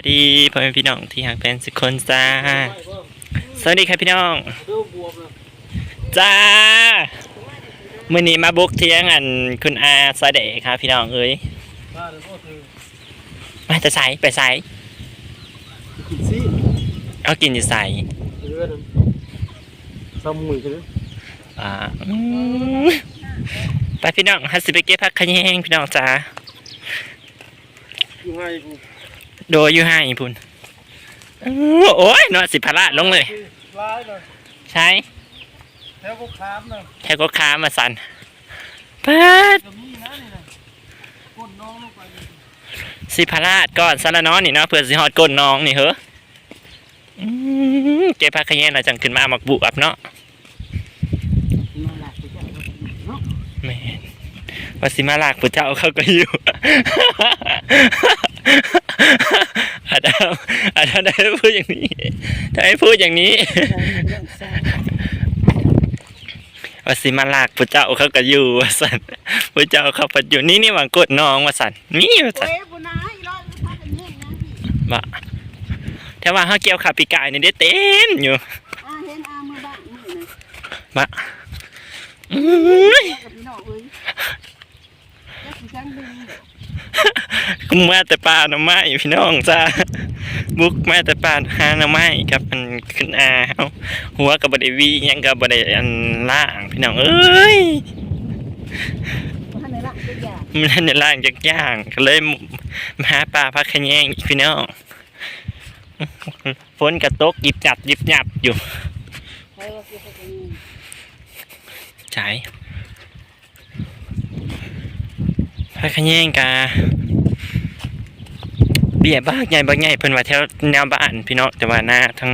ายดีพ่อแม่พี่น้องที่หักเป็นสุคนจ้า สวัสดีครับพี่น้องจ้ามื่อนี้มาบุกเที่ยงอันคุณอาสเดครับพี่น้องเอ้ยมาจะใส่ไปใส่เอากินอยู่ใส่ซ้ำมือกันอ่าไปพี่น้องฮัสสิไปเก็บผักขะแยงพี่น้องจ้าอยู่ให้กู โดยอยู่ให้พุ่นอื้อโอ้ยเนอนสิพละลงเลย ร้ายเลยใช่แถวกูค้ามนะแค่ก็ค้ามาสั่นปัดจะมีนะนี่นะก้นน้องลงไปเลยสิพลาดก่อนสารน้อนนี่เนาะเพื่อสิฮอดก้นน้องนี่เหรออืมเก็บผักขะแยงเราจังขึ้นมาหมักบุอับเนาะมาหลักไปจ้ะเนาะ แม่นว่าสิมาลากผู้เจ้าเขาก็อยู่ อาจารย์อาจารย์ได้พูดอย่างนี้ได้พูดอย่างนี้ว่าสิมาลากผู้เจ้าเขาก็อยู่ว่าสันผู้เจ้าเขาปัดอยู่นี่นี่หวังกดน้องว่าสันนี่ว่าสันเว้ยบุญนายร้อยพักกันเนี่ยนะพี่บะแต่ว่าเขาเกี่ยวขาปีกายนี่ได้เต็มอยู่อาเห็นอามือบ้างมือนะบะอื้อ กับพี่น้องเอ้ยจะสิจังดึงเด้อกูมาแต่ป่าหน่อไม้พี่น้องจ้าบุกมาแต่ป่าหาหน่อไม้ครับมันขึ้นอาเอาหัวกับบไดวีหยังกับบไดอันล่างพี่น้องเอ้ยบ่ทันได้ละทุกอย่างมันนั่นในล่างจากย่างก็เลยมาหาปลาพักขะแยงอีกพี่น้องฝนกระตกหยิบจับหยิบหยับอยู่ใครว่าคือเขาจะมีใช่ พักขะแยงกาเบี้ยบ้าใหญ่บ้าใหญ่เพิ่นว่าแถวแนวบ้านพี่น้องแต่ว่าหน้าทั้ง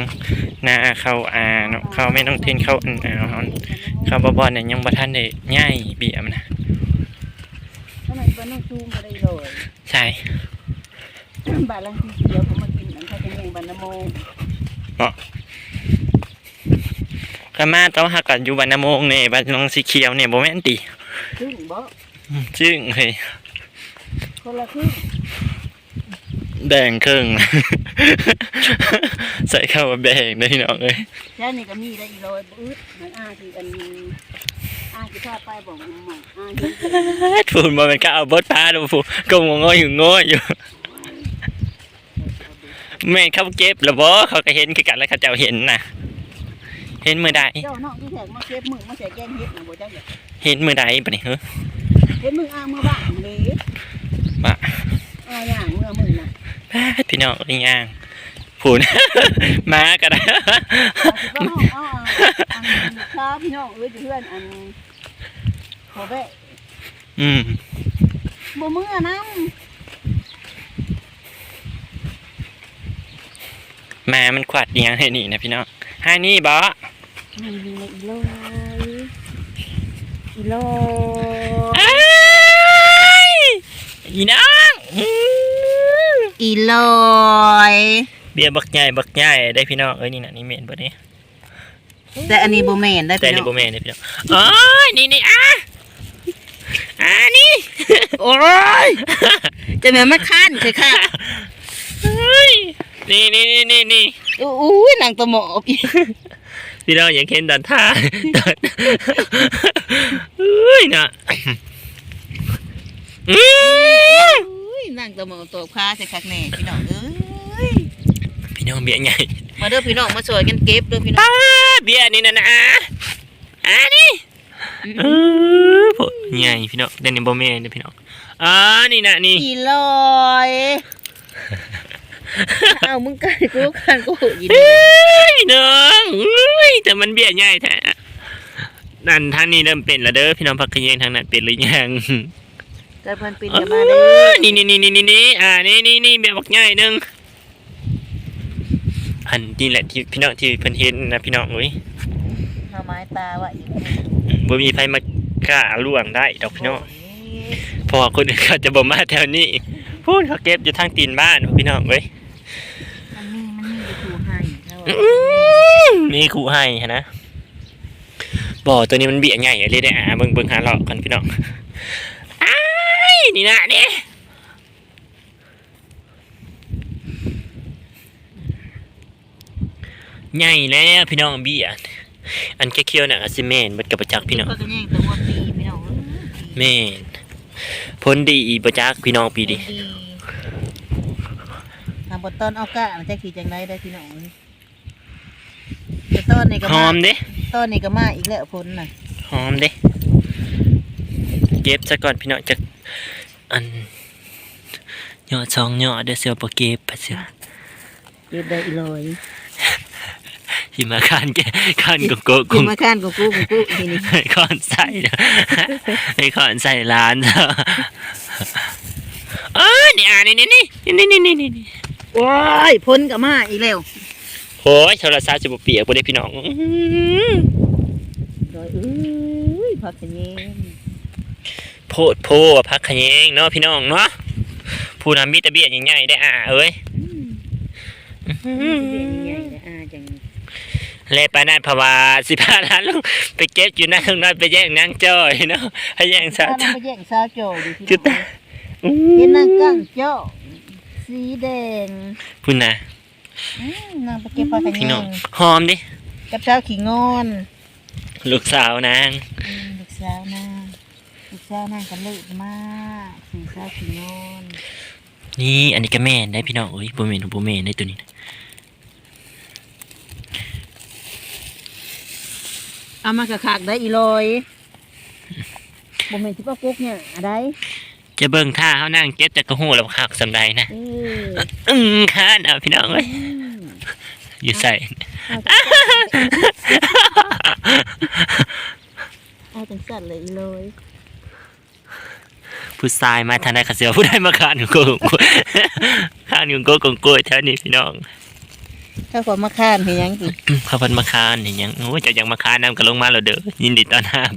หน้าเข้าอาเนาะเข้าไม่ต้องเทนเข้าอันอ่าเข้าบ่บ่เนี่ยยังบ่ทันได้ใหญ่เบี้ยมันนะทำไมนน้องซูมบ่ได้เลยใช่บ้านลังที่เดียวผมมากินอันเขาจะเลี้งบ้านน้ำโมงก็มาต้องหากันอยู่บ้านนโมงนี่ยบ้านน้องสีเขียวเนี่ยบ่แม่นติครึ่งบ่ จึงเฮ้ยคนละครึ่งแบ่งครึ่ง ใส่เข้ามาแบ่งได้พี่น้องเอ้ยแล้วนี่ก็มีได้อีร้อยบ่อึดเหมือนอาที่อันอาที่พาไปบอกหมออาเห็นพูดบ่แม่นก็เอาบดพาดูผู้ก็งงๆอยู่โง่อยู่แม่นเขาเก็บแล้วบ่เขาก็เห็นคือกันแล้วเขาเจ้าเห็นน่ะ เห็นมื้อใดเจ้าน้องที่แทกมาเก็บมือมาใส่แกงเฮ็ดน่ะบ่จักอยากเห็นมื้อใดบัดนี้เฮ้อเห็ นมืออามือบ้างเลยว่าอาอย่างเมื่อมือน่ะพี่น้องอีหยังพูดมาก็ได้เอาสิว่าเอาเอาอันข้าพี่น้องเอ้ยเพื่อนอันหัวเบะอืมบ่มือน้มามันขวัดอีหยังให้นี่นะพี่น้องให้นี่บ่ำนี่มีอีโลยอีโล เอ้ยอีน้อง อีโลย เบียร์บักใหญ่บักใหญ่ได้พี่น้องเอ้ยนี่น่ะนี่เมนบ่นี่แต่อันนี้บ่แม่นได้แต่พี่น้นี่องบ่แม่นเด้พี่น้องอ๋อนี่นี่อะอ่านี่ โอ้ยจะแม่นมาคันใช่ค่ะเฮ้ยนี่นี่นี่นี่นี่อุ้ยนางตะหมอบอีกพี่น้องอยากเห็นดันท่าดันเฮ้ยน่ะอืออุ้ยนางตะหมอบตัวค้าใช่คักแน่พี่น้องเอ้ยพี่ น้องเบียร์ใหญ่มาเด้อพี่น้องมาช่วยกันเก็บเด้อพี่น้องป้าเบียร์นี่น่ะนะอ่านี่เออพวกใหญ่พี่น้องแต่นี่บ่แม่นเด้อพี่น้องอ่านี่น่ะนี่อีโลยเอามึงไก่กูกันกูยินเฮ้ยน้องเฮ้ยแต่มันเบี้ยใหญ่แท้นั่นทางนี้เริ่มเป็นแล้วเด้อพี่น้องพักขยงทางนั้นเป็นหรือยังแต่เพิ่นปินเอกันมาเด้ออนี่นี่นี่นี่นี่นี่อ่านี่นี่นี่แบบบักใหญ่หนึง พันนี่แหละที่พี่น้องที่เพิ่นเห็นนะพี่น้องเอ้ยหน่อไม้ตาว่าอีกบ่มีไผมากล้าล่วงได้ดอกพี่น้องเพราะว่าคนอื่นเขาจะบ่มาแถวนี้พูดเขาเก็บอยู่ทางตีนบ้านพี่น้องเว้ยมันมีมันมีอยู่ถูให้แล้วอื้อนี่ครูให้หั้นนะบ่อตัวนี้มันเบี้ยใหญ่เลยได้ออ่าเบิ่งเบิ่งหาเลาะกันพี่น้องอ้ายนี่นะนี่ ใหญ่แล้วพี่น้องเบี้ยอันแค่เคี้ยวน่ะอาจสิแม่นเบิดกับประจักษ์พี่น้องก็จะแย่งตัวปีพี่น้องแม่นพ้นดีประจักษ์พี่น้องปีดิดีทำบทต้นเอากะมันจะขี่จังไรได้พี่น้องแต่ต้นนี่ก็หอมามเด้ต้นนี่ก็มาอีกแล้วพ้นน่ะหอมเด้เก็บซะก่อนพี่น้องจะอันยอดสองยอดเด้อเสือบ่เก็บปะเสือเก็บได้อีลอย หิมะคานแกคานกุกกุกหิมะคานกุกกุกกุกนี่ไอ้คอนใส่ไอ้คอนใส่ร้านเออเนี่ยนี่นี่นี่นี่นี่นี่นี่โอ้ยพ้นกับมาอีกแล้วโอ้ยโทรศัพท์จะบเปียกไปได้พี่น้องโดยอ้ยพักขยงโพดโพพักขยงเนาะพี่น้องเนาะผู้นำมิตรเบียดใหญ่ๆได้อ่าเอ้ย แลปานนั้นเพราะว่าสิพาหลานลงไปเก็บอยู่นั่นข้างน้อยไปแย่งนางจ้อยเนาะให้แย่งสาวถ้าจ้อยเราไปแย่งสาวโจดูที่จุดตาอื้เห็นอนางกั้งเจ้าสีแดงพุ่นน่ะอืมนางไปเก็บผักกันพี่เย็น้องนหอมดิกับสาวขี้งอนลูกสาวนางอืมลูกสาวนางลูกสาวนางกันเลิศมากสีสาวขี้งอนนี่อันนี้ก็แม่นได้พี่น้องเอ้ยบ่แม่นบ่แม่นได้ตัวนี้นะ เอามากระขากได้อีลอยบ่แม่นสิว่ากุ๊กเนี่ยอะไรจะเบิ่งท่าเฮานั่งเก็บแต่ก็ฮู้แล้วว่าคักสำใดนะเอออึ้งคานเอาพี่น้องเอ้ยอืมอยู่ใส่เอาจังสั่นเลยอีลอยผู้ชายมาทางใดก็เสียผู้ใดมาคานอยู่โกงคานอยู่โกงโกยแถวนี้พี่น้อง ถ้าขอมาข้านเพียงกี่เขาเพิ่นมาคานนี่หยังโอ้ยเจะยังมาคานนํก็ลงมาแล้วเด้อยินดีต้อนรับ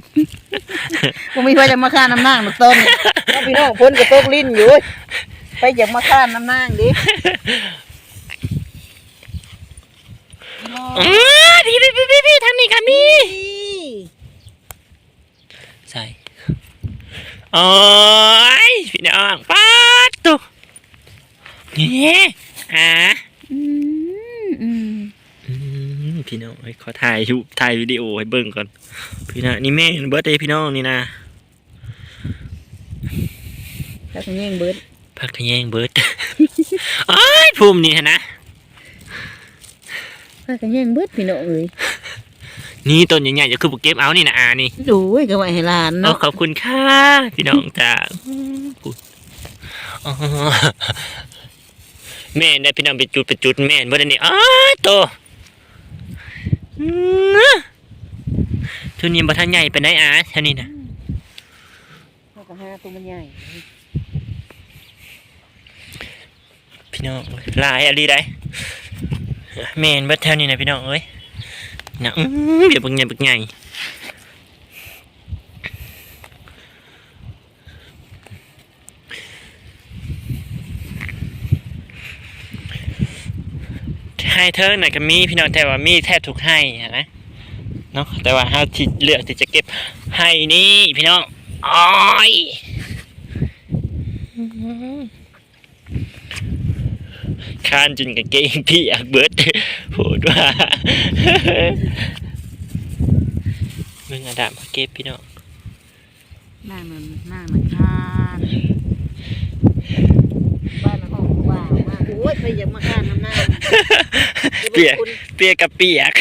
ผมมีไฟจะมาข้านน้ำนางลูกต้นแล้วพี่น้องพ้นกระตกลิ้นอยู่เว้ยไปอยากมาข้านน้ำนางดิอื้อพี่พี่พี่พี่พี่ทางนี้ก็มีใส่โอ้ยพี่น้องป๊าดตุนี่อะ อืมอืม อืม พี่น้องเอ้ยขอถ่ายรูปถ่ายวิดีโอให้เบิ่งก่อน พี่นะนี่แม่นเบิร์ดเดย์พี่น้องนี่นะแล้วก็แย่งเบิดพักขะแยงเบิร์ดอ้ายภูมินี่ฮะนะพากันแย่งเบิดพี่น้องเอ้ยนี่ต้นใหญ่ๆจะคือบุกเก็บเอานี่นะอานี่ดูไว้ก็ไว้ให้หลานโอ้เนาะขอบคุณค่ะพี่น้องจ้าพูดอ๋อแม่นได้พี่น้องไปจุดไปจุดแม่นบ่ได้นี่อ้ายโตอืม ทุนนี้บ่ทันใหญ่ไปไหนใดอาเท่านี้นะเขาก็หาตัวมันใหญ่พี่น้องหลายอะไรได้แม่นเบิดแถวนี้นะพี่น้องเอ้ยนะอื้อเดี๋ยวบักใหญ่บักใหญ่ ให้เธอหน่อยก็มีพี่น้องแต่ว่ามีแทบทุกให้นะเนาะแต่ว่าเฮาที่เลือกที่จะเก็บให้นี่พี่น้องอ้อยคานจนกางเกงพี่อยากเบิดพูดว่ามึงอะดามมาเก็บพี่น้องหน้ามันหน้ามันข้านห้องว่างมาก โอ้ยไปอยากมาข้านน้ำนางเปียกเปียกกับเปียก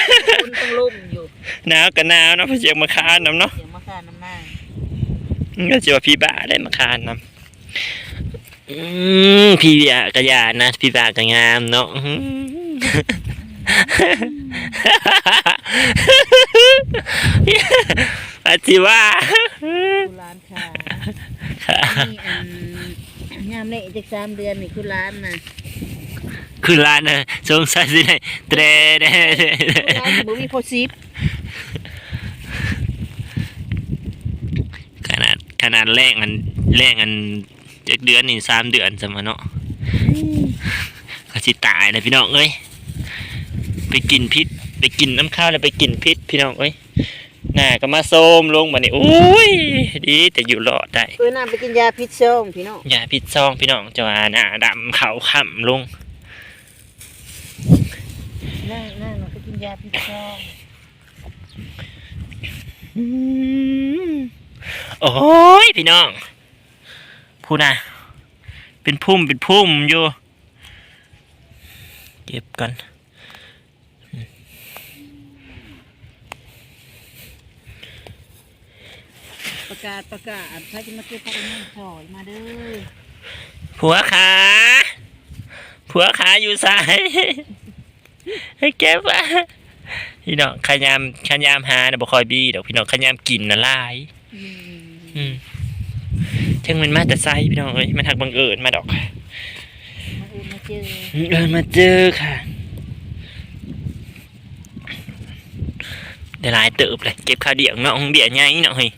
คุณต้องลุ่มอยู่หนาวกับหนาวเนาะพี่เจียกมาคานน้ำเนาะอยากมาข้านน้ำนางก็จะว่าพี่บ้าได้มาคานน้ำอืมพี่บ้ากระยานนะพี่บ้ากระงามเนาะอื้อหืออาจิว่าคุณร้านค่ะนี่อัน ยามเละจากสามเดือนนี่คุณร้านนะคือร้านน่ะสงสัยสิได้เตรเดร้านบ่มีโพซิปขนาดขนาดแรกอันแรกอันเจ็ดเดือนนี่สามเดือนสมเนาะก็สิตายเลยพี่น้องเอ้ยไปกินพิษไปกินน้ำข้าวแล้วไปกินพิษพี่น้องเอ้ย หน้าก็มาโซมลงมานี่โอ้ยดีแต่อยู่รอดได้เพื่อนน้ำไปกินยาพิษส้มพี่น้องอย่าพิษซองพี่น้องจะว่าหน้าดำขาวขำลงนั่งนั่งมันก็กินยาพิษคออืมโอ้ยพี่น้องพูดนะเป็นพุ่มเป็นพุ่มอยู่ เก็บกัน ประกาศประกาศใครจะมาเก็บผักกระเทียมถอยมาเด้อผัวขาผัวขาอยู่สายให้เก็บอะพี่น้องขยามขยามหานะบ่คอยบี้ดอกพี่น้องขยามกินน่ะหลาย อืมอืมถึงมันมาแต่ไซพี่น้องเอ้ยมันทักบังเอิญมาดอกมาเออมาเจอเออมาเจอค่ะได้หลายเติบเลยเก็บข้าวเดี่ยงเนาะของเดี่ยไงเนาะเฮ้ย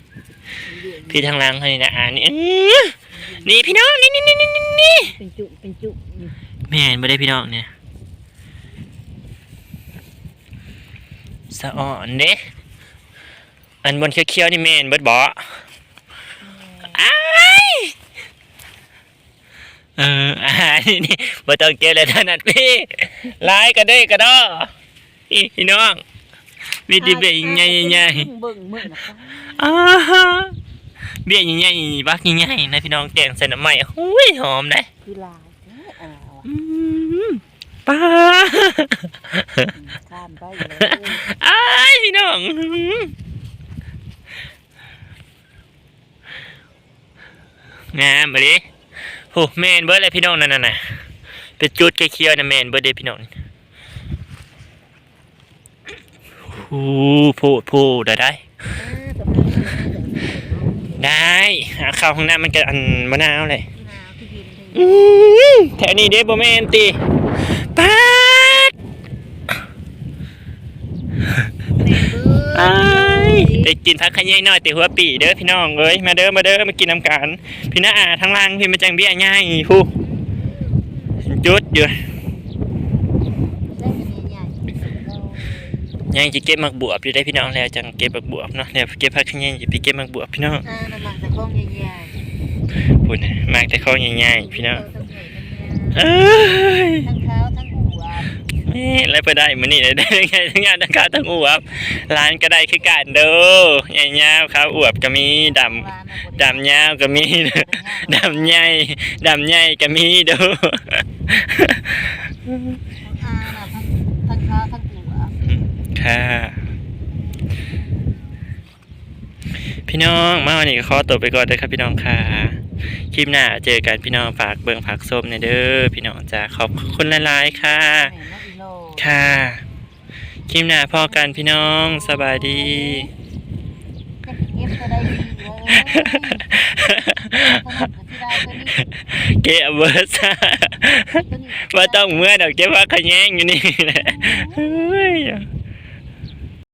พี่ทางหล่างเฮ้ยนะอ่านี่อื้อนี่พี่น้องนี่นี่นี่นี่นี่นี่เป็นจุเป็นจุอืมแม่นไม่ได้พี่น้องเนี่ยสะอ่อนเด้อันบนเขียวๆนี่แม่นเบิดบ่อ้ายเอออ่านี่นี่บ่ต้องเก็บเลยถนัดพี่หลายก็ได้ก็ดอพี่พี่น้องมีดิเบี้ยใหญ่ๆใหญ่เบิ่งมื้อนะครับๆอ้าฮะ เบี้ยใหญ่ๆบักใหญ่ๆนะพี่น้องแกงใส่น้ำใหม่หุ้ยหอมได้คือลายแท้อ่าว่ะอืมป้าข้ามไปเลยอ้ายพี่น้องงามมาดิโอ้แมนเบิร์ดเลยพี่น้องนั่นน่ะน่ะเป็นจุดเขียวๆนะแมนเบิร์ดเลยพี่น้องโอ้โพูดพูดได้ได้ ได้หาข้าวข้างหน้ามันก็อันมะนาวเลยอืมแถวนี้เด้บ่แม่นติปาดอ้ายได้กินพักขยายหน่อยแต่หัวปีเด้อพี่น้องเอ้ยมาเด้อมาเด้อมากินน้ำกันพี่น้าอาทั้งล่างพี่มาจังเบี้ยง่ายผู้จุดอยู่ ยังจะเก็บมักบวบอยู่ได้พี่น้องแล้วจังเก็บมักบวบเนาะแล้วเก็บพักขยายจะไปเก็บมักบวบพี่น้องอ่านั่นหลังแต่ข้องใหญ่พูดนะมากแต่ข้อง่ายๆพี่น้องๆเอ้ยทั้งเท้าทั้งหัวแม่แล้วไปได้มื้อนี้ได้ไงทั้งงานทั้งข้าวทั้งอวบร้านก็ได้คือกันเด้อใหญ่ยาวครับอวบก็มีดำดำยาวก็มีเด้อดำใหญ่ดำใหญ่ก็มีเด้อ อ่าน่ะทั้งทั้งเท้าทั้งหัว ค่ะ พี่น้องมาวันนี้ก็ขอตัวไปก่อนเด้อครับพี่น้องค่ะ คลิปหน้าเจอกันพี่น้องฝากเบิ่งฝากส้มในอยเด้อพี่น้องจ้าขอบคุณหลายๆค่ะแม่นกอีโลค่ะคลิปหน้าพอกันพี่น้องสบายดี เก็บเก็บก็ได้ดีเลยสนุกกับที่ได้ตัวนี้เกะเบอร์ซ่าตัวนี้ว่าต้องเมื่อดอกเจ้าว่าขะแยงอยู่นี่แหละเฮ้ย